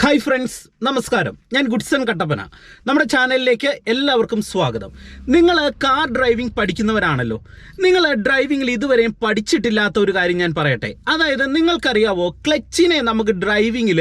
Hi friends നമസ്കാരം. ഞാൻ Goodson Kattappana. നമ്മുടെ ചാനലിലേക്ക് എല്ലാവർക്കും സ്വാഗതം. നിങ്ങൾ കാർ ഡ്രൈവിംഗ് പഠിക്കുന്നവരാണല്ലോ. നിങ്ങൾ ഡ്രൈവിങ്ങിൽ ഇതുവരെയും പഠിച്ചിട്ടില്ലാത്ത ഒരു കാര്യം ഞാൻ പറയട്ടെ. അതായത് നിങ്ങൾക്കറിയാവോ ക്ലച്ചിനെ നമുക്ക് ഡ്രൈവിങ്ങിൽ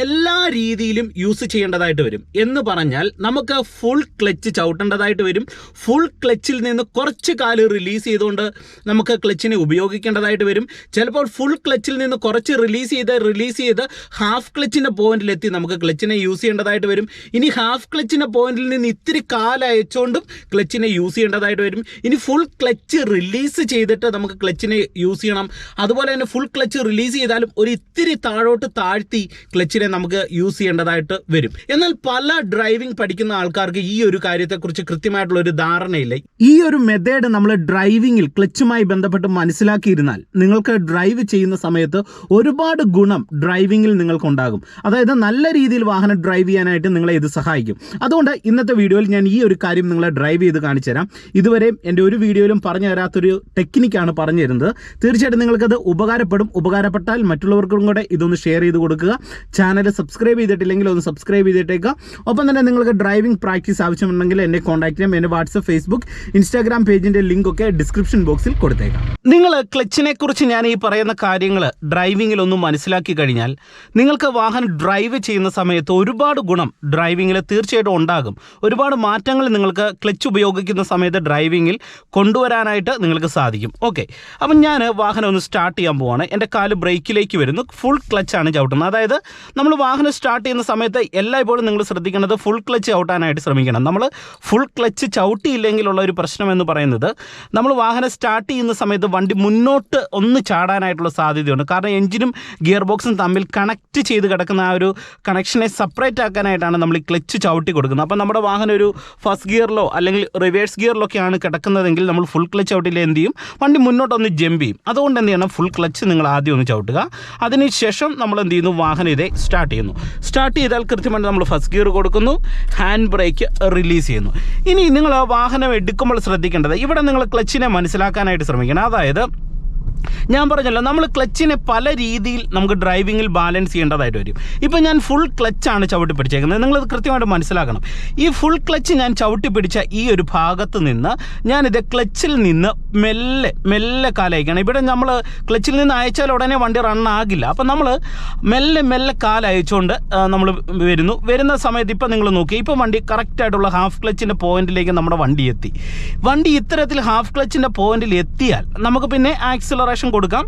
എല്ലാ രീതിയിലും യൂസ് ചെയ്യേണ്ടതായിട്ട് വരും. എന്ന് പറഞ്ഞാൽ നമുക്ക് ഫുൾ ക്ലച്ച് ചവിട്ടേണ്ടതായിട്ട് വരും. ഫുൾ ക്ലച്ചിൽ നിന്ന് കുറച്ച് കാൽ റിലീസ് ചെയ്തുകൊണ്ട് നമുക്ക് ക്ലച്ചിനെ ഉപയോഗിക്കേണ്ടതായിട്ട് വരും. ചിലപ്പോൾ ഫുൾ ക്ലച്ചിൽ നിന്ന് കുറച്ച് റിലീസ് ചെയ്ത് റിലീസ് ചെയ്ത് ഹാഫ് ക്ലച്ചിന്റെ പോയിന്റിലെത്തി നമുക്ക് ക്ലച്ചിനെ യൂസ് ചെയ്യേണ്ടതായിട്ട് വരും. ഇനി ഹാഫ് ക്ലച്ചിന്റെ പോയിന്റിൽ നിന്ന് ഇത്തിരി കാലയച്ചുകൊണ്ടും ക്ലച്ചിനെ യൂസ് ചെയ്യേണ്ടതായിട്ട് വരും. ഇനി ഫുൾ ക്ലച്ച് റിലീസ് ചെയ്തിട്ട് നമുക്ക് ക്ലച്ചിനെ യൂസ് ചെയ്യണം. അതുപോലെ തന്നെ ഫുൾ ക്ലച്ച് റിലീസ് ചെയ്താലും ഒരു ഇത്തിരി താഴോട്ട് താഴ്ത്തി ക്ലച്ചിനെ നമുക്ക് യൂസ് ചെയ്യേണ്ടതായിട്ട് വരും. എന്നാൽ പല ഡ്രൈവിംഗ് പഠിക്കുന്ന ആൾക്കാർക്ക് ഈ ഒരു കാര്യത്തെക്കുറിച്ച് കൃത്യമായിട്ടുള്ള ഒരു ധാരണയില്ല. ഈ ഒരു മെത്തേഡ് നമ്മൾ ഡ്രൈവിംഗിൽ ക്ലച്ചുമായി ബന്ധപ്പെട്ട് മനസ്സിലാക്കിയിരുന്നാൽ നിങ്ങൾക്ക് ഡ്രൈവ് ചെയ്യുന്ന സമയത്ത് ഒരുപാട് ഗുണം ഡ്രൈവിംഗിൽ നിങ്ങൾക്കുണ്ടാകും. അതായത് നല്ല രീതിയിൽ വാഹനം ഡ്രൈവ് ചെയ്യാനായിട്ട് നിങ്ങളെ ഇത് സഹായിക്കും. അതുകൊണ്ട് ഇന്നത്തെ വീഡിയോയിൽ ഞാൻ ഈ ഒരു കാര്യം നിങ്ങളെ ഡ്രൈവ് ചെയ്ത് കാണിച്ചു തരാം. ഇതുവരെയും എന്റെ ഒരു വീഡിയോയിലും പറഞ്ഞു തരാത്തൊരു ടെക്നിക്കാണ് പറഞ്ഞു തരുന്നത്. തീർച്ചയായിട്ടും നിങ്ങൾക്കത് ഉപകാരപ്പെടും. ഉപകാരപ്പെട്ടാൽ മറ്റുള്ളവർക്കും കൂടെ ഇതൊന്ന് ഷെയർ ചെയ്ത് കൊടുക്കുക. ചാനൽ സബ്സ്ക്രൈബ് ചെയ്തിട്ടില്ലെങ്കിൽ ഒന്ന് സബ്സ്ക്രൈബ് ചെയ്തിട്ടേക്കുക. ഒപ്പം തന്നെ നിങ്ങൾക്ക് ഡ്രൈവിംഗ് പ്രാക്ടീസ് ആവശ്യമുണ്ടെങ്കിൽ എന്നെ കോൺടാക്ട് ചെയ്യാം എന്റെ വാട്സപ്പ് ഫേസ്ബുക്ക് ഇൻസ്റ്റാഗ്രാം പേജിന്റെ ലിങ്ക് ഒക്കെ ഡിസ്ക്രിപ്ഷൻ ബോക്സിൽ കൊടുത്തേക്കാം. നിങ്ങൾ ക്ലച്ചിനെ കുറിച്ച് ഞാൻ ഈ പറയുന്ന കാര്യങ്ങൾ ഡ്രൈവിംഗിൽ ഒന്ന് മനസ്സിലാക്കി കഴിഞ്ഞാൽ നിങ്ങൾക്ക് വാഹനം ഡ്രൈവ് ചെയ്യുന്ന സമയത്ത് ഒരുപാട് ഗുണം ഡ്രൈവിങ്ങിൽ തീർച്ചയായിട്ടും ഉണ്ടാകും. ഒരുപാട് മാറ്റങ്ങൾ നിങ്ങൾക്ക് ക്ലച്ച് ഉപയോഗിക്കുന്ന സമയത്ത് ഡ്രൈവിങ്ങിൽ കൊണ്ടുവരാനായിട്ട് നിങ്ങൾക്ക് സാധിക്കും. ഓക്കെ. അപ്പം ഞാൻ വാഹനം ഒന്ന് സ്റ്റാർട്ട് ചെയ്യാൻ പോവാണ്. എന്റെ കാൽ ബ്രേക്കിലേക്ക് വരുന്നു. ഫുൾ ക്ലച്ചാണ് ചവിട്ടുന്നത്. അതായത് നമ്മൾ വാഹനം സ്റ്റാർട്ട് ചെയ്യുന്ന സമയത്ത് എല്ലായ്പ്പോഴും നിങ്ങൾ ശ്രദ്ധിക്കേണ്ടത് ഫുൾ ക്ലച്ച് ചവിട്ടാനായിട്ട് ശ്രമിക്കണം. നമ്മൾ ഫുൾ ക്ലച്ച് ചവിട്ടിയില്ലെങ്കിലുള്ള ഒരു പ്രശ്നം എന്ന് പറയുന്നത് നമ്മൾ വാഹനം സ്റ്റാർട്ട് ചെയ്യുന്ന സമയത്ത് വണ്ടി മുന്നോട്ട് ഒന്ന് ചാടാനായിട്ടുള്ള സാധ്യതയുണ്ട്. കാരണം എഞ്ചിനും ഗിയർ ബോക്സും തമ്മിൽ കണക്ട് ചെയ്ത് കിടക്കുന്ന ആ ഒരു കണക്ഷനെ സെപ്പറേറ്റ് ആക്കാനായിട്ടാണ് നമ്മൾ ഈ ക്ലച്ച് ചവിട്ടി കൊടുക്കുന്നത്. അപ്പോൾ നമ്മുടെ വാഹനം ഒരു ഫസ്റ്റ് ഗിയറിലോ അല്ലെങ്കിൽ റിവേഴ്സ് ഗിയറിലോ ഗിയറിലൊക്കെയാണ് കിടക്കുന്നതെങ്കിൽ നമ്മൾ ഫുൾ ക്ലച്ച് ചവിട്ടിയിൽ എന്ത് ചെയ്യും? വണ്ടി മുന്നോട്ടൊന്ന് ജമ്പ് ചെയ്യും. അതുകൊണ്ട് എന്ത് ചെയ്യണം? ഫുൾ ക്ലച്ച് നിങ്ങൾ ആദ്യം ഒന്ന് ചവിട്ടുക. അതിനുശേഷം നമ്മൾ എന്ത് ചെയ്യുന്നു? വാഹനം ഇതേ സ്റ്റാർട്ട് ചെയ്യുന്നു. സ്റ്റാർട്ട് ചെയ്താൽ കൃത്യമായിട്ട് നമ്മൾ ഫസ്റ്റ് ഗിയർ കൊടുക്കുന്നു. ഹാൻഡ് ബ്രേക്ക് റിലീസ് ചെയ്യുന്നു. ഇനി നിങ്ങൾ വാഹനം എടുക്കുമ്പോൾ ശ്രദ്ധിക്കേണ്ടത് ഇവിടെ നിങ്ങൾ ക്ലച്ചിനെ മനസ്സിലാക്കാനായിട്ട് ശ്രമിക്കണം. അതായത് ഞാൻ പറഞ്ഞല്ലോ നമ്മൾ ക്ലച്ചിനെ പല രീതിയിൽ നമുക്ക് ഡ്രൈവിങ്ങിൽ ബാലൻസ് ചെയ്യേണ്ടതായിട്ട് വരും. ഇപ്പം ഞാൻ ഫുൾ ക്ലച്ചാണ് ചവിട്ടി പിടിച്ചേക്കുന്നത്. നിങ്ങളത് കൃത്യമായിട്ട് മനസ്സിലാക്കണം. ഈ ഫുൾ ക്ലച്ച് ഞാൻ ചവിട്ടി പിടിച്ച ഈ ഒരു ഭാഗത്ത് നിന്ന് ഞാനിത് ക്ലച്ചിൽ നിന്ന് മെല്ലെ മെല്ലെ കാലയക്കണം. ഇവിടെ നമ്മൾ ക്ലച്ചിൽ നിന്ന് അയച്ചാൽ ഉടനെ വണ്ടി റണ്ണാകില്ല അപ്പം നമ്മൾ മെല്ലെ മെല്ലെ കാലയച്ചുകൊണ്ട് നമ്മൾ വരുന്നു. വരുന്ന സമയത്ത് ഇപ്പം നിങ്ങൾ നോക്കി. ഇപ്പം വണ്ടി കറക്റ്റായിട്ടുള്ള ഹാഫ് ക്ലച്ചിന്റെ പോയിന്റിലേക്ക് നമ്മുടെ വണ്ടി എത്തി. വണ്ടി ഇത്തരത്തിൽ ഹാഫ് ക്ലച്ചിന്റെ പോയിന്റിൽ എത്തിയാൽ നമുക്ക് പിന്നെ ആക്സിലറേഷൻ കൊടുക്കാം.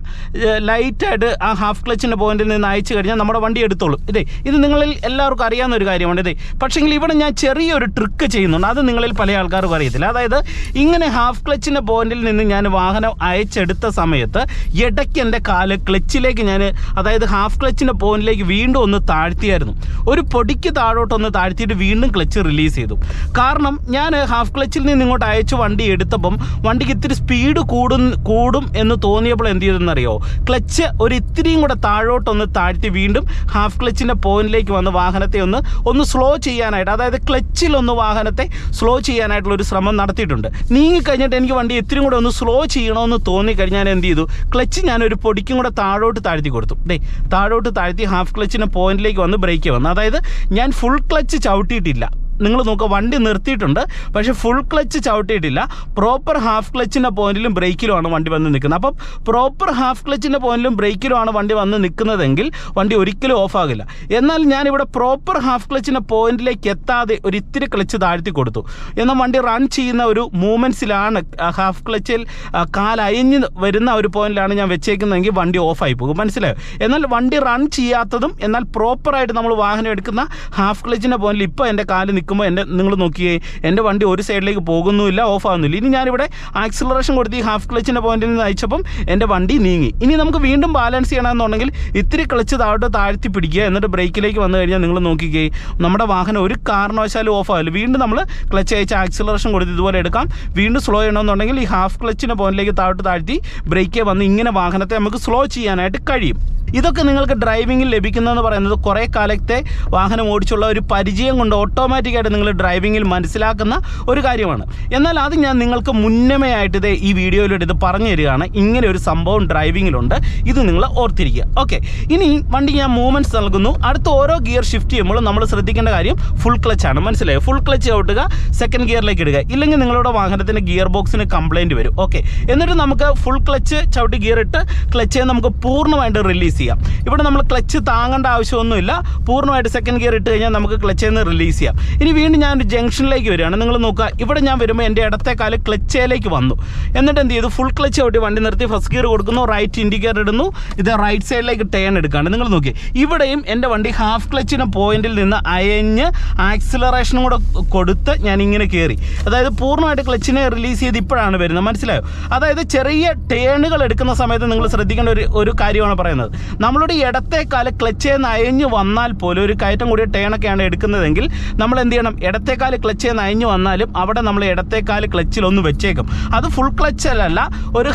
ലൈറ്റായിട്ട് ആ ഹാഫ് ക്ലച്ചിന്റെ പോയിന്റിൽ നിന്ന് അയച്ചു കഴിഞ്ഞാൽ നമ്മുടെ വണ്ടി എടുത്തോളും. ഇതേ ഇത് നിങ്ങളിൽ എല്ലാവർക്കും അറിയാവുന്ന ഒരു കാര്യമാണ്. ഇതേ പക്ഷേങ്കിൽ ഇവിടെ ഞാൻ ചെറിയൊരു ട്രിക്ക് ചെയ്യുന്നുണ്ട്. അത് നിങ്ങളിൽ പല ആൾക്കാർക്കും അറിയത്തില്ല. അതായത് ഇങ്ങനെ ഹാഫ് ക്ലച്ചിന്റെ പോയിന്റിൽ നിന്ന് ഞാൻ വാഹനം അയച്ചെടുത്ത സമയത്ത് ഇടയ്ക്ക് എന്റെ കാൽ ക്ലച്ചിലേക്ക് ഞാൻ അതായത് ഹാഫ് ക്ലച്ചിന്റെ പോയിന്റിലേക്ക് വീണ്ടും ഒന്ന് താഴ്ത്തിയായിരുന്നു. ഒരു പൊടിക്ക് താഴോട്ടൊന്ന് താഴ്ത്തിയിട്ട് വീണ്ടും ക്ലച്ച് റിലീസ് ചെയ്തു. കാരണം ഞാൻ ഹാഫ് ക്ലച്ചിൽ നിന്ന് ഇങ്ങോട്ട് അയച്ചു വണ്ടി എടുത്തപ്പം വണ്ടിക്ക് ഇത്തിരി സ്പീഡ് കൂടും കൂടും എന്ന് തോന്നിയപ്പോൾ എന്ത് ചെയ്തെന്നറിയോ? ക്ലച്ച് ഒരു ഇത്തിരിയും കൂടെ താഴോട്ടൊന്ന് താഴ്ത്തി വീണ്ടും ഹാഫ് ക്ലച്ചിന്റെ പോയിന്റിലേക്ക് വന്ന് വാഹനത്തെ ഒന്ന് ഒന്ന് സ്ലോ ചെയ്യാനായിട്ട് അതായത് ക്ലച്ചിലൊന്ന് വാഹനത്തെ സ്ലോ ചെയ്യാനായിട്ടുള്ള ഒരു ശ്രമം നടത്തിയിട്ടുണ്ട്. നീങ്ങിക്കഴിഞ്ഞിട്ട് എനിക്ക് വണ്ടി ഇത്തിരി കൂടെ ഒന്ന് സ്ലോ ചെയ്യണമെന്ന് തോന്നിക്കഴിഞ്ഞാൽ എന്ത് ചെയ്തു? ക്ലച്ച് ഞാൻ ഒരു പൊടിക്കും കൂടെ താഴോട്ട് താഴ്ത്തി കൊടുത്തു. ദേ താഴോട്ട് താഴ്ത്തി ഹാഫ് ക്ലച്ചിന്റെ പോയിന്റിലേക്ക് വന്ന് ബ്രേക്ക് വന്നു. അതായത് ഞാൻ ഫുൾ ക്ലച്ച് ചവിട്ടിയിട്ടില്ല. നിങ്ങൾ നോക്കുക വണ്ടി നിർത്തിയിട്ടുണ്ട്. പക്ഷേ ഫുൾ ക്ലച്ച് ചവിട്ടിയിട്ടില്ല. പ്രോപ്പർ ഹാഫ് ക്ലച്ചിന്റെ പോയിന്റിലും ബ്രേക്കിലുമാണ് വണ്ടി വന്ന് നിൽക്കുന്നത്. അപ്പം പ്രോപ്പർ ഹാഫ് ക്ലച്ചിന്റെ പോയിന്റിലും ബ്രേക്കിലുമാണ് വണ്ടി വന്ന് നിൽക്കുന്നതെങ്കിൽ വണ്ടി ഒരിക്കലും ഓഫ് ആകില്ല. എന്നാൽ ഞാനിവിടെ പ്രോപ്പർ ഹാഫ് ക്ലച്ചിന്റെ പോയിന്റിലേക്ക് എത്താതെ ഒരു ഇത്തിരി ക്ലച്ച് താഴ്ത്തി കൊടുത്തു. എന്നാൽ വണ്ടി റൺ ചെയ്യുന്ന ഒരു മൂമെൻസിലാണ് ഹാഫ് ക്ലച്ചിൽ കാലയഞ്ഞ് വരുന്ന ഒരു പോയിന്റിലാണ് ഞാൻ വെച്ചേക്കുന്നതെങ്കിൽ വണ്ടി ഓഫായി പോകും. മനസ്സിലായോ? എന്നാൽ വണ്ടി റൺ ചെയ്യാത്തതും എന്നാൽ പ്രോപ്പറായിട്ട് നമ്മൾ വാഹനം എടുക്കുന്ന ഹാഫ് ക്ലച്ചിന്റെ പോയിന്റിൽ ഇപ്പോൾ എന്റെ കാൽ നിൽക്കുമ്പോൾ എന്റെ നിങ്ങൾ നോക്കിയേ എന്റെ വണ്ടി ഒരു സൈഡിലേക്ക് പോകുന്നുമില്ല ഓഫ് ആകുന്നില്ല ഇനി ഞാനിവിടെ ആക്സിലറേഷൻ കൊടുത്ത് ഈ ഹാഫ് ക്ലച്ചിന്റെ പോയിന്റിൽ നിന്ന് അയച്ചപ്പം എന്റെ വണ്ടി നീങ്ങി. ഇനി നമുക്ക് വീണ്ടും ബാലൻസ് ചെയ്യണമെന്നുണ്ടെങ്കിൽ ഇത്തിരി ക്ലച്ച് താഴോട്ട് താഴ്ത്തി പിടിക്കുക. എന്നിട്ട് ബ്രേക്കിലേക്ക് വന്നു കഴിഞ്ഞാൽ നിങ്ങൾ നോക്കിക്കേ നമ്മുടെ വാഹനം ഒരു കാരണവശാലും ഓഫ് ആവില്ല. വീണ്ടും നമ്മൾ ക്ലച്ച് അയച്ച് ആക്സിലറേഷൻ കൊടുത്ത് ഇതുപോലെ എടുക്കാം. വീണ്ടും സ്ലോ ചെയ്യണമെന്നുണ്ടെങ്കിൽ ഈ ഹാഫ് ക്ലച്ചിന്റെ പോയിന്റിലേക്ക് താഴോട്ട് താഴ്ത്തി ബ്രേക്കേ വന്ന് ഇങ്ങനെ വാഹനത്തെ നമുക്ക് സ്ലോ ചെയ്യാനായിട്ട് കഴിയും. ഇതൊക്കെ നിങ്ങൾക്ക് ഡ്രൈവിങ്ങിൽ ലഭിക്കുന്നതെന്ന് പറയുന്നത് കുറേ കാലത്തെ വാഹനം ഓടിച്ചുള്ള ഒരു പരിചയം കൊണ്ട് ഓട്ടോമാറ്റിക്കായിട്ട് നിങ്ങൾ ഡ്രൈവിങ്ങിൽ മനസ്സിലാക്കുന്ന ഒരു കാര്യമാണ്. എന്നാൽ അത് ഞാൻ നിങ്ങൾക്ക് മുന്നമേയായിട്ട് ഇത് ഈ വീഡിയോയിലൂടെ ഇത് പറഞ്ഞു തരികയാണ്. ഇങ്ങനെ ഒരു സംഭവം ഡ്രൈവിങ്ങിലുണ്ട് ഇത് നിങ്ങൾ ഓർത്തിരിക്കുക. ഓക്കെ ഇനി വണ്ടി ഞാൻ മൂവ്മെന്റ്സ് നൽകുന്നു. അടുത്ത ഓരോ ഗിയർ ഷിഫ്റ്റ് ചെയ്യുമ്പോൾ നമ്മൾ ശ്രദ്ധിക്കേണ്ട കാര്യം ഫുൾ ക്ലച്ച് ആണ്. മനസ്സിലായോ? ഫുൾ ക്ലച്ച് ഔട്ടുക സെക്കൻഡ് ഗിയറിലേക്ക് ഇടുക. ഇല്ലെങ്കിൽ നിങ്ങളുടെ വാഹനത്തിന്റെ ഗിയർ ബോക്സിന് കംപ്ലൈന്റ് വരും. ഓക്കെ എന്നിട്ട് നമുക്ക് ഫുൾ ക്ലച്ച് ചവിട്ടി ഗിയർ ഇട്ട് ക്ലച്ച് നമുക്ക് പൂർണമായിട്ട് റിലീസ് ചെയ്യാം. ഇവിടെ നമ്മൾ ക്ലച്ച് താങ്ങേണ്ട ആവശ്യമൊന്നുമില്ല. പൂർണമായിട്ട് സെക്കൻഡ് ഗിയർ ഇട്ട് കഴിഞ്ഞാൽ നമുക്ക് ക്ലച്ചിൽ നിന്ന് റിലീസ് ചെയ്യാം. ഇനി വീണ്ടും ഞാൻ ഒരു ജംഗ്ഷനിലേക്ക് വരികയാണ്. നിങ്ങൾ നോക്കുക ഇവിടെ ഞാൻ വരുമ്പോൾ എന്റെ ഇടത്തെ കാൽ ക്ലച്ചയിലേക്ക് വന്നു. എന്നിട്ട് എന്ത് ചെയ്തു? ഫുൾ ക്ലച്ച് ഔട്ടി വണ്ടി നിർത്തി ഫസ്റ്റ് ഗിയർ കൊടുക്കുന്നു റൈറ്റ് ഇൻഡിക്കേറ്റർ ഇടുന്നു ഇത് റൈറ്റ് സൈഡിലേക്ക് ടേൺ എടുക്കുകയാണ്. നിങ്ങൾ നോക്കി ഇവിടെയും എന്റെ വണ്ടി ഹാഫ് ക്ലച്ചിന് പോയിന്റിൽ നിന്ന് അയഞ്ഞ് ആക്സിലറേഷനും കൂടെ കൊടുത്ത് ഞാൻ ഇങ്ങനെ കയറി അതായത് പൂർണമായിട്ട് ക്ലച്ചിനെ റിലീസ് ചെയ്ത് ഇപ്പോഴാണ് വരുന്നത്. മനസ്സിലായോ? അതായത് ചെറിയ ടേണുകൾ എടുക്കുന്ന സമയത്ത് നിങ്ങൾ ശ്രദ്ധിക്കേണ്ട ഒരു ഒരു കാര്യമാണ് പറയുന്നത്. നമ്മളുടെ ഇടത്തെ കാൽ ക്ലച്ചിൽ നിന്ന് അയഞ്ഞു വന്നാൽ പോലും ഒരു കയറ്റം കൂടിയ ടേണൊക്കെയാണ് എടുക്കുന്നതെങ്കിൽ നമ്മൾ എന്ത് ചെയ്യണം ഇടത്തെ ക്ലച്ച് നയഞ്ഞു വന്നാലും അവിടെ നമ്മൾ ഇടത്തെ കാൽ ക്ലച്ചിൽ ഒന്ന് വെച്ചേക്കും. അത് ഫുൾ ക്ലച്ച് ക്ലച്ചിലല്ല ഒരു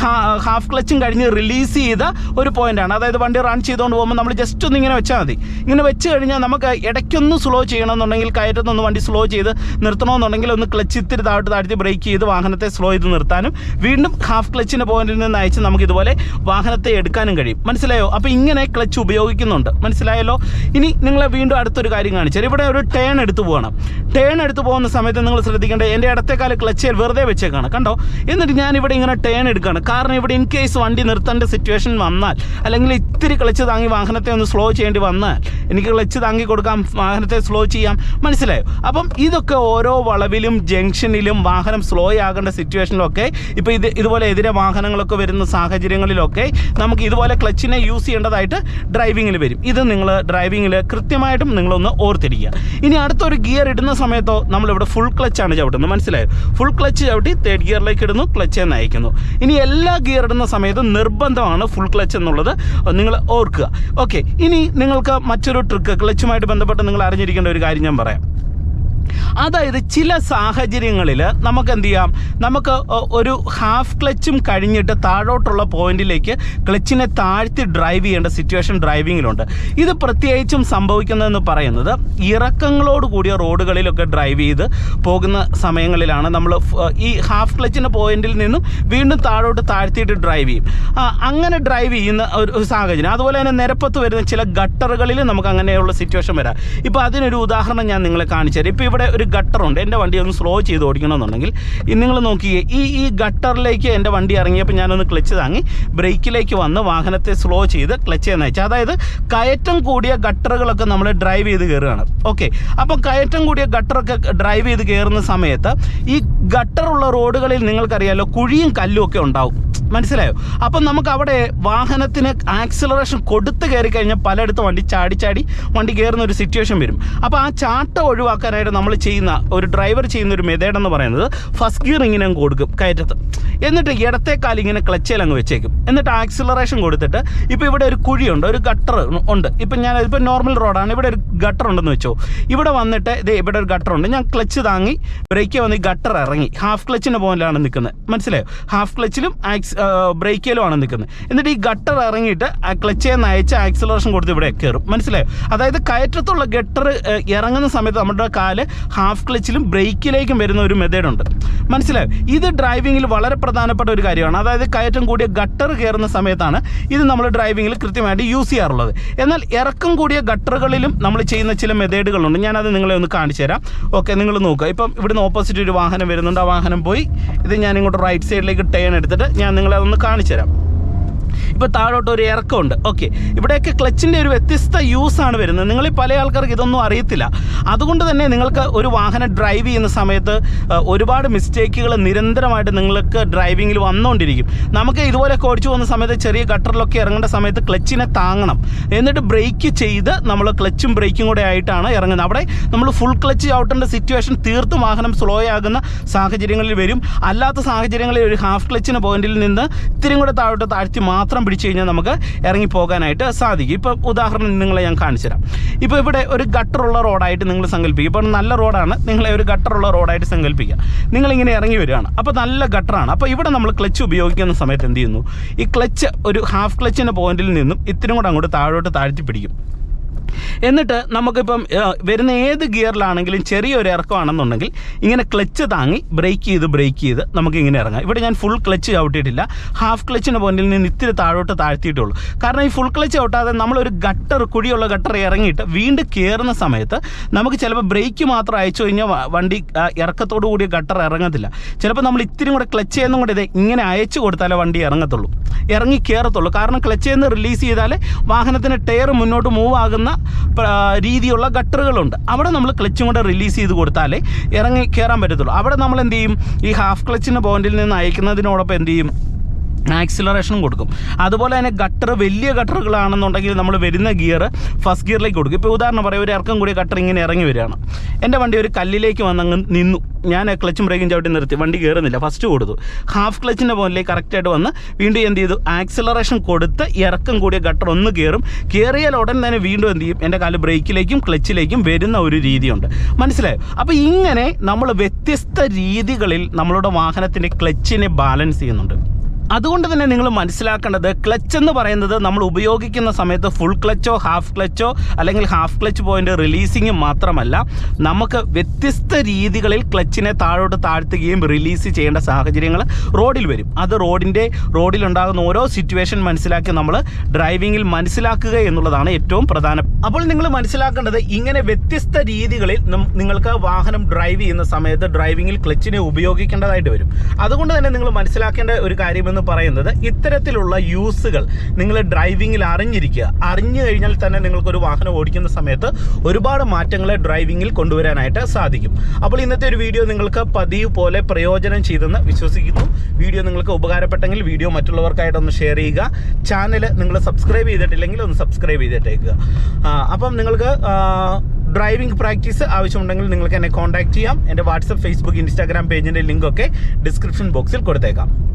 ഹാഫ് ക്ലച്ചും കഴിഞ്ഞ് റിലീസ് ചെയ്ത ഒരു പോയിന്റാണ് അതായത് വണ്ടി റൺ ചെയ്തുകൊണ്ട് പോകുമ്പോൾ നമ്മൾ ജസ്റ്റ് ഒന്ന് ഇങ്ങനെ വെച്ചാൽ മതി. ഇങ്ങനെ വെച്ച് കഴിഞ്ഞാൽ നമുക്ക് ഇടയ്ക്കൊന്ന് സ്ലോ ചെയ്യണമെന്നുണ്ടെങ്കിൽ കയറ്റത്തൊന്ന് വണ്ടി സ്ലോ ചെയ്ത് നിർത്തണമെന്നുണ്ടെങ്കിൽ ഒന്ന് ക്ലച്ച് ഇത്തിരി താഴ്ത്ത് താഴ്ത്തി ബ്രേക്ക് ചെയ്ത് വാഹനത്തെ സ്ലോ ചെയ്ത് നിർത്താനും വീണ്ടും ഹാഫ് ക്ലച്ചിന്റെ പോയിന്റിൽ നിന്ന് അയച്ച് നമുക്ക് ഇതുപോലെ വാഹനത്തെ എടുക്കാനും കഴിയും. മനസ്സിലായോ? അപ്പോൾ ഇങ്ങനെ ക്ലച്ച് ഉപയോഗിക്കുന്നുണ്ട്. മനസ്സിലായല്ലോ? ഇനി നിങ്ങളെ വീണ്ടും അടുത്തൊരു കാര്യം കാണിച്ചാൽ ഇവിടെ ഒരു ടേൺ എടുത്തു പോകണം ടേൺ എടുത്ത് പോകുന്ന സമയത്ത് നിങ്ങൾ ശ്രദ്ധിക്കേണ്ടത് എന്റെ ഇടത്തേക്കാല ക്ലച്ചിൽ വെറുതെ വെച്ചേക്കാണ്. കണ്ടോ? എന്നിട്ട് ഞാൻ ഇവിടെ ഇങ്ങനെ ടേൺ എടുക്കുകയാണ് കാരണം ഇവിടെ ഇൻ കേസ് വണ്ടി നിർത്തേണ്ട സിറ്റുവേഷൻ വന്നാൽ അല്ലെങ്കിൽ ഇത്തിരി ക്ലച്ച് താങ്ങി വാഹനത്തെ ഒന്ന് സ്ലോ ചെയ്യേണ്ടി വന്നാൽ എനിക്ക് ക്ലച്ച് താങ്ങി കൊടുക്കാം വാഹനത്തെ സ്ലോ ചെയ്യാം. മനസ്സിലായോ? അപ്പം ഇതൊക്കെ ഓരോ വളവിലും ജംഗ്ഷനിലും വാഹനം സ്ലോ ആകേണ്ട സിറ്റുവേഷനിലൊക്കെ ഇപ്പോൾ ഇത് ഇതുപോലെ എതിരെ വാഹനങ്ങളൊക്കെ വരുന്ന സാഹചര്യങ്ങളിലൊക്കെ നമുക്ക് ഇതുപോലെ ക്ലച്ചിനെ യൂസ് ചെയ്യേണ്ടതായിട്ട് ഡ്രൈവിങ്ങിൽ വരും. ഇത് നിങ്ങൾ ഡ്രൈവിങ്ങിൽ കൃത്യമായിട്ടും നിങ്ങളൊന്ന് ഓർത്തിരിക്കുക. ഇനി അടുത്തൊരു ഗിയർ ഇടുന്ന സമയത്തോ നമ്മളിവിടെ ഫുൾ ക്ലച്ചാണ് ചവിട്ടുന്നത്. മനസ്സിലായോ? ഫുൾ ക്ലച്ച് ചവിട്ടി തേർഡ് ഗിയറിലേക്ക് ഇടുന്നു ക്ലച്ച് നയിക്കുന്നു ഇനി എല്ലാ ഗിയർ ഇടുന്ന സമയത്തും നിർബന്ധമാണ് ഫുൾ ക്ലച്ച് എന്നുള്ളത്. നിങ്ങൾ ഓർക്കുക. ഓക്കെ ഇനി നിങ്ങൾക്ക് മറ്റൊരു ട്രിക്ക് ക്ലച്ചുമായിട്ട് ബന്ധപ്പെട്ട് നിങ്ങൾ അറിഞ്ഞിരിക്കേണ്ട ഒരു കാര്യം ഞാൻ പറയാം. അതായത് ചില സാഹചര്യങ്ങളിൽ നമുക്ക് എന്ത് ചെയ്യാം നമുക്ക് ഒരു ഹാഫ് ക്ലച്ചും കഴിഞ്ഞിട്ട് താഴോട്ടുള്ള പോയിന്റിലേക്ക് ക്ലച്ചിനെ താഴ്ത്തി ഡ്രൈവ് ചെയ്യേണ്ട സിറ്റുവേഷൻ ഡ്രൈവിങ്ങിലുണ്ട്. ഇത് പ്രത്യേകിച്ചും സംഭവിക്കുന്നതെന്ന് പറയുന്നത് ഇറക്കങ്ങളോട് കൂടിയ റോഡുകളിലൊക്കെ ഡ്രൈവ് ചെയ്ത് പോകുന്ന സമയങ്ങളിലാണ് നമ്മൾ ഈ ഹാഫ് ക്ലച്ചിന്റെ പോയിന്റിൽ നിന്നും വീണ്ടും താഴോട്ട് താഴ്ത്തിയിട്ട് ഡ്രൈവ് ചെയ്യും. അങ്ങനെ ഡ്രൈവ് ചെയ്യുന്ന ഒരു സാഹചര്യം. അതുപോലെ തന്നെ നിരപ്പത്ത് വരുന്ന ചില ഗട്ടറുകളിൽ നമുക്ക് അങ്ങനെയുള്ള സിറ്റുവേഷൻ വരാം. ഇപ്പോൾ അതിനൊരു ഉദാഹരണം ഞാൻ നിങ്ങളെ കാണിച്ചു തരാം. ഇപ്പോൾ ഇവിടെ ഒരു ഗട്ടറുണ്ട്. എന്റെ വണ്ടി ഒന്ന് സ്ലോ ചെയ്ത് ഓടിക്കണമെന്നുണ്ടെങ്കിൽ നിങ്ങൾ നോക്കിയേ ഈ ഈ ഗട്ടറിലേക്ക് എന്റെ വണ്ടി ഇറങ്ങിയപ്പോൾ ഞാനൊന്ന് ക്ലച്ച് താങ്ങി ബ്രേക്കിലേക്ക് വന്ന് വാഹനത്തെ സ്ലോ ചെയ്ത് ക്ലച്ച് നയിച്ചു അതായത് കയറ്റം കൂടിയ ഗട്ടറുകളൊക്കെ നമ്മൾ ഡ്രൈവ് ചെയ്ത് കയറുകയാണ്. ഓക്കെ. അപ്പോൾ കയറ്റം കൂടിയ ഗട്ടറൊക്കെ ഡ്രൈവ് ചെയ്ത് കയറുന്ന സമയത്ത് ഈ ഗട്ടറുള്ള റോഡുകളിൽ നിങ്ങൾക്കറിയാലോ കുഴിയും കല്ലും ഒക്കെ ഉണ്ടാവും. മനസ്സിലായോ? അപ്പം നമുക്ക് അവിടെ വാഹനത്തിന് ആക്സിലറേഷൻ കൊടുത്ത് കയറി കഴിഞ്ഞാൽ പലയിടത്തും വണ്ടി ചാടി ചാടി വണ്ടി കയറുന്ന ഒരു സിറ്റുവേഷൻ വരും. അപ്പോൾ ആ ചാട്ടം ഒഴിവാക്കാനായിട്ട് നമ്മൾ ചെയ്യുന്ന ഒരു ഡ്രൈവർ ചെയ്യുന്ന ഒരു മെതേഡ് എന്ന് പറയുന്നത് ഫസ്റ്റ് ഗിയർ ഇങ്ങനെ അങ്ങ് കൊടുക്കും കയറ്റത്ത്. എന്നിട്ട് ഇടത്തെ കാലം ഇങ്ങനെ ക്ലച്ചയിൽ അങ്ങ് വെച്ചേക്കും. എന്നിട്ട് ആക്സിലറേഷൻ കൊടുത്തിട്ട് ഇപ്പോൾ ഇവിടെ ഒരു കുഴിയുണ്ട് ഒരു ഗട്ടർ ഉണ്ട്. ഇപ്പം ഞാൻ ഇപ്പോൾ നോർമൽ റോഡാണ് ഇവിടെ ഒരു ഗട്ടർ ഉണ്ടെന്ന് വെച്ചോ. ഇവിടെ വന്നിട്ട് ഇത് ഇവിടെ ഒരു ഗട്ടർ ഉണ്ട്. ഞാൻ ക്ലച്ച് താങ്ങി ബ്രേക്ക് വന്ന് ഈ ഗട്ടർ ഇറങ്ങി. ഹാഫ് ക്ലച്ചിന്റെ പോയിന്റിലാണ് നിൽക്കുന്നത്. മനസ്സിലായോ? ഹാഫ് ക്ലച്ചിലും ആക്സ് ബ്രേക്കിലുമാണ് നിൽക്കുന്നത്. എന്നിട്ട് ഈ ഗട്ടർ ഇറങ്ങിയിട്ട് ആ ക്ലച്ചെ നയിച്ച് ആക്സിലറേഷൻ കൊടുത്ത് ഇവിടെ കയറും. മനസ്സിലായോ? അതായത് കയറ്റത്തുള്ള ഗട്ടർ ഇറങ്ങുന്ന സമയത്ത് നമ്മുടെ കാൽ ഹാഫ് ക്ലച്ചിലും ബ്രേക്കിലേക്കും വരുന്ന ഒരു മെത്തേഡ് ഉണ്ട്. മനസ്സിലായോ? ഇത് ഡ്രൈവിങ്ങിൽ വളരെ പ്രധാനപ്പെട്ട ഒരു കാര്യമാണ്. അതായത് കയറ്റം കൂടിയ ഗട്ടർ കയറുന്ന സമയത്താണ് ഇത് നമ്മൾ ഡ്രൈവിങ്ങിൽ കൃത്യമായിട്ട് യൂസ് ചെയ്യാറുള്ളത്. എന്നാൽ ഇറക്കം കൂടിയ ഗട്ടറുകളിലും നമ്മൾ ചെയ്യുന്ന ചില മെത്തേഡുകളുണ്ട് ഞാനത് നിങ്ങളെ ഒന്ന് കാണിച്ചു തരാം. ഓക്കെ നിങ്ങൾ നോക്കുക. ഇപ്പം ഇവിടുന്ന് ഓപ്പോസിറ്റ് ഒരു വാഹനം വരുന്നുണ്ട്. ആ വാഹനം പോയി. ഇത് ഞാൻ ഇങ്ങോട്ട് റൈറ്റ് സൈഡിലേക്ക് ടേൺ എടുത്തിട്ട് ഞാൻ നിങ്ങളെ അതൊന്ന് കാണിച്ചു തരാം ഇപ്പോൾ താഴോട്ട് ഒരു ഇറക്കമുണ്ട്. ഓക്കെ ഇവിടെയൊക്കെ ക്ലച്ചിന്റെ ഒരു വ്യത്യസ്ത യൂസാണ് വരുന്നത്. നിങ്ങളിൽ പല ആൾക്കാർക്ക് ഇതൊന്നും അറിയത്തില്ല. അതുകൊണ്ട് തന്നെ നിങ്ങൾക്ക് ഒരു വാഹനം ഡ്രൈവ് ചെയ്യുന്ന സമയത്ത് ഒരുപാട് മിസ്റ്റേക്കുകൾ നിരന്തരമായിട്ട് നിങ്ങൾക്ക് ഡ്രൈവിങ്ങിൽ വന്നുകൊണ്ടിരിക്കും നമുക്ക് ഇതുപോലെയൊക്കെ ഓടിച്ചു പോകുന്ന സമയത്ത് ചെറിയ ഗട്ടറിലൊക്കെ ഇറങ്ങേണ്ട സമയത്ത് ക്ലച്ചിനെ താങ്ങണം. എന്നിട്ട് ബ്രേക്ക് ചെയ്ത് നമ്മൾ ക്ലച്ചും ബ്രേക്കും കൂടെ ആയിട്ടാണ് ഇറങ്ങുന്നത്. അവിടെ നമ്മൾ ഫുൾ ക്ലച്ച് ഔട്ടേണ്ട സിറ്റുവേഷൻ തീർത്തും വാഹനം സ്ലോ ആകുന്ന സാഹചര്യങ്ങളിൽ വരും. അല്ലാത്ത സാഹചര്യങ്ങളിൽ ഒരു ഹാഫ് ക്ലച്ചിന് പോയിന്റിൽ നിന്ന് ഇത്തിരി കൂടെ താഴോട്ട് താഴ്ത്തി മാത്രം മാത്രം പിടിച്ചു കഴിഞ്ഞാൽ നമുക്ക് ഇറങ്ങി പോകാനായിട്ട് സാധിക്കും. ഇപ്പോൾ ഉദാഹരണം നിങ്ങളെ ഞാൻ കാണിച്ചു തരാം. ഇപ്പോൾ ഇവിടെ ഒരു ഗട്ടറുള്ള റോഡായിട്ട് നിങ്ങൾ സങ്കല്പിക്കുക. ഇപ്പോൾ നല്ല റോഡാണ് നിങ്ങളെ ഒരു ഗട്ടറുള്ള റോഡായിട്ട് സങ്കല്പിക്കുക. നിങ്ങളിങ്ങനെ ഇറങ്ങി വരികയാണ്. അപ്പോൾ നല്ല ഗട്ടറാണ് അപ്പോൾ ഇവിടെ നമ്മൾ ക്ലച്ച് ഉപയോഗിക്കുന്ന സമയത്ത് എന്ത് ചെയ്യുന്നു? ഈ ക്ലച്ച് ഒരു ഹാഫ് ക്ലച്ചിന്റെ പോയിന്റിൽ നിന്നും ഇത്തിരി കൂടെ അങ്ങോട്ട് താഴോട്ട് താഴ്ത്തി പിടിക്കും. എന്നിട്ട് നമുക്കിപ്പം വരുന്ന ഏത് ഗിയറിലാണെങ്കിലും ചെറിയൊരു ഇറക്കമാണെന്നുണ്ടെങ്കിൽ ഇങ്ങനെ ക്ലച്ച് താങ്ങി ബ്രേക്ക് ചെയ്ത് ബ്രേക്ക് ചെയ്ത് നമുക്ക് ഇങ്ങനെ ഇറങ്ങാം. ഇവിടെ ഞാൻ ഫുൾ ക്ലച്ച് ചവിട്ടിയിട്ടില്ല. ഹാഫ് ക്ലച്ചിന്റെ പോയിന്റിൽ നിന്ന് ഇത്തിരി താഴോട്ട് താഴ്ത്തിയിട്ടുള്ളൂ. കാരണം ഈ ഫുൾ ക്ലച്ച് ചവിട്ടാതെ നമ്മളൊരു ഗട്ടർ കുഴിയുള്ള ഗട്ടർ ഇറങ്ങിയിട്ട് വീണ്ടും കയറുന്ന സമയത്ത് നമുക്ക് ചിലപ്പോൾ ബ്രേക്ക് മാത്രം അയച്ചു കഴിഞ്ഞാൽ വണ്ടി ഇറക്കത്തോടു കൂടിയ ഗട്ടർ ഇറങ്ങത്തില്ല. ചിലപ്പോൾ നമ്മൾ ഇത്തിരി കൂടെ ക്ലച്ച് ചെയ്യുന്നതും കൂടെ ഇത് ഇങ്ങനെ അയച്ചു കൊടുത്താലേ വണ്ടി ഇറങ്ങത്തുള്ളൂ. ഇറങ്ങി കയറത്തുള്ളൂ കാരണം ക്ലച്ച് ചെയ്യുന്ന റിലീസ് ചെയ്താൽ വാഹനത്തിന് ടയർ മുന്നോട്ട് മൂവ് ആകുന്ന രീതിയുള്ള ഗട്ടറുകളുണ്ട്. അവിടെ നമ്മൾ ക്ലച്ചും കൂടെ റിലീസ് ചെയ്ത് കൊടുത്താലേ ഇറങ്ങി കയറാൻ പറ്റത്തുള്ളൂ. അവിടെ നമ്മൾ എന്ത് ചെയ്യും? ഈ ഹാഫ് ക്ലച്ചിന്റെ പോയിന്റിൽ നിന്ന് അയക്കുന്നതിനോടൊപ്പം എന്ത് ചെയ്യും? ആക്സിലറേഷനും കൊടുക്കും. അതുപോലെ തന്നെ ഗട്ടർ വലിയ ഗട്ടറുകളാണെന്നുണ്ടെങ്കിൽ നമ്മൾ വരുന്ന ഗിയർ ഫസ്റ്റ് ഗിയറിലേക്ക് കൊടുക്കും. ഇപ്പോൾ ഉദാഹരണം പറയാം ഒരു ഇറക്കം കൂടി ഗട്ടർ ഇങ്ങനെ ഇറങ്ങി വരികയാണ്. എന്റെ വണ്ടി ഒരു കല്ലിലേക്ക് വന്നങ്ങ് നിന്നു. ഞാൻ ക്ലച്ചും ബ്രേക്കും ചവിട്ടി നിർത്തി. വണ്ടി കയറുന്നില്ല ഫസ്റ്റ് കൊടുത്തു. ഹാഫ് ക്ലച്ചിന്റെ പോലിലേക്ക് കറക്റ്റായിട്ട് വന്ന് വീണ്ടും എന്ത് ചെയ്തു? ആക്സിലറേഷൻ കൊടുത്ത് ഇറക്കം കൂടിയ ഗട്ടർ ഒന്ന് കയറും കയറിയാൽ ഉടൻ തന്നെ വീണ്ടും എന്ത് ചെയ്യും? എന്റെ കാൽ ബ്രേക്കിലേക്കും ക്ലച്ചിലേക്കും വരുന്ന ഒരു രീതിയുണ്ട്. മനസ്സിലായോ? അപ്പോൾ ഇങ്ങനെ നമ്മൾ വ്യത്യസ്ത രീതികളിൽ നമ്മളുടെ വാഹനത്തിന്റെ ക്ലച്ചിനെ ബാലൻസ് ചെയ്യുന്നുണ്ട്. അതുകൊണ്ട് തന്നെ നിങ്ങൾ മനസ്സിലാക്കേണ്ടത് ക്ലച്ച് എന്ന് പറയുന്നത് നമ്മൾ ഉപയോഗിക്കുന്ന സമയത്ത് ഫുൾ ക്ലച്ചോ ഹാഫ് ക്ലച്ചോ അല്ലെങ്കിൽ ഹാഫ് ക്ലച്ച് പോയിന്റ് റിലീസിങ് മാത്രമല്ല നമുക്ക് വ്യത്യസ്ത രീതികളിൽ ക്ലച്ചിനെ താഴോട്ട് താഴ്ത്തുകയും റിലീസ് ചെയ്യേണ്ട സാഹചര്യങ്ങൾ റോഡിൽ വരും. അത് റോഡിന്റെ റോഡിലുണ്ടാകുന്ന ഓരോ സിറ്റുവേഷൻ മനസ്സിലാക്കി നമ്മൾ ഡ്രൈവിങ്ങിൽ മനസ്സിലാക്കുക എന്നുള്ളതാണ് ഏറ്റവും പ്രധാനം. അപ്പോൾ നിങ്ങൾ മനസ്സിലാക്കേണ്ടത് ഇങ്ങനെ വ്യത്യസ്ത രീതികളിൽ നിങ്ങൾക്ക് വാഹനം ഡ്രൈവ് ചെയ്യുന്ന സമയത്ത് ഡ്രൈവിങ്ങിൽ ക്ലച്ചിനെ ഉപയോഗിക്കേണ്ടതായിട്ട് വരും. അതുകൊണ്ട് തന്നെ നിങ്ങൾ മനസ്സിലാക്കേണ്ട ഒരു കാര്യമെന്ന് പറയുന്നത് ഇത്തരത്തിലുള്ള യൂസുകൾ നിങ്ങൾ ഡ്രൈവിങ്ങിൽ അറിഞ്ഞിരിക്കുക. അറിഞ്ഞു കഴിഞ്ഞാൽ തന്നെ നിങ്ങൾക്കൊരു വാഹനം ഓടിക്കുന്ന സമയത്ത് ഒരുപാട് മാറ്റങ്ങളെ ഡ്രൈവിങ്ങിൽ കൊണ്ടുവരാനായിട്ട് സാധിക്കും. അപ്പോൾ ഇന്നത്തെ ഒരു വീഡിയോ നിങ്ങൾക്ക് പതിവ് പോലെ പ്രയോജനം ചെയ്തെന്ന് വിശ്വസിക്കുന്നു. വീഡിയോ നിങ്ങൾക്ക് ഉപകാരപ്പെട്ടെങ്കിൽ വീഡിയോ മറ്റുള്ളവർക്കായിട്ടൊന്ന് ഷെയർ ചെയ്യുക. ചാനൽ നിങ്ങൾ സബ്സ്ക്രൈബ് ചെയ്തിട്ടില്ലെങ്കിൽ ഒന്ന് സബ്സ്ക്രൈബ് ചെയ്തിട്ടേക്കുക അപ്പം നിങ്ങൾക്ക് ഡ്രൈവിംഗ് പ്രാക്ടീസ് ആവശ്യമുണ്ടെങ്കിൽ നിങ്ങൾക്ക് എന്നെ കോൺടാക്ട് ചെയ്യാം. എന്റെ വാട്സപ്പ് ഫേസ്ബുക്ക് ഇൻസ്റ്റാഗ്രാം പേജിന്റെ ലിങ്കൊക്കെ ഡിസ്ക്രിപ്ഷൻ ബോക്സിൽ കൊടുത്തേക്കാം.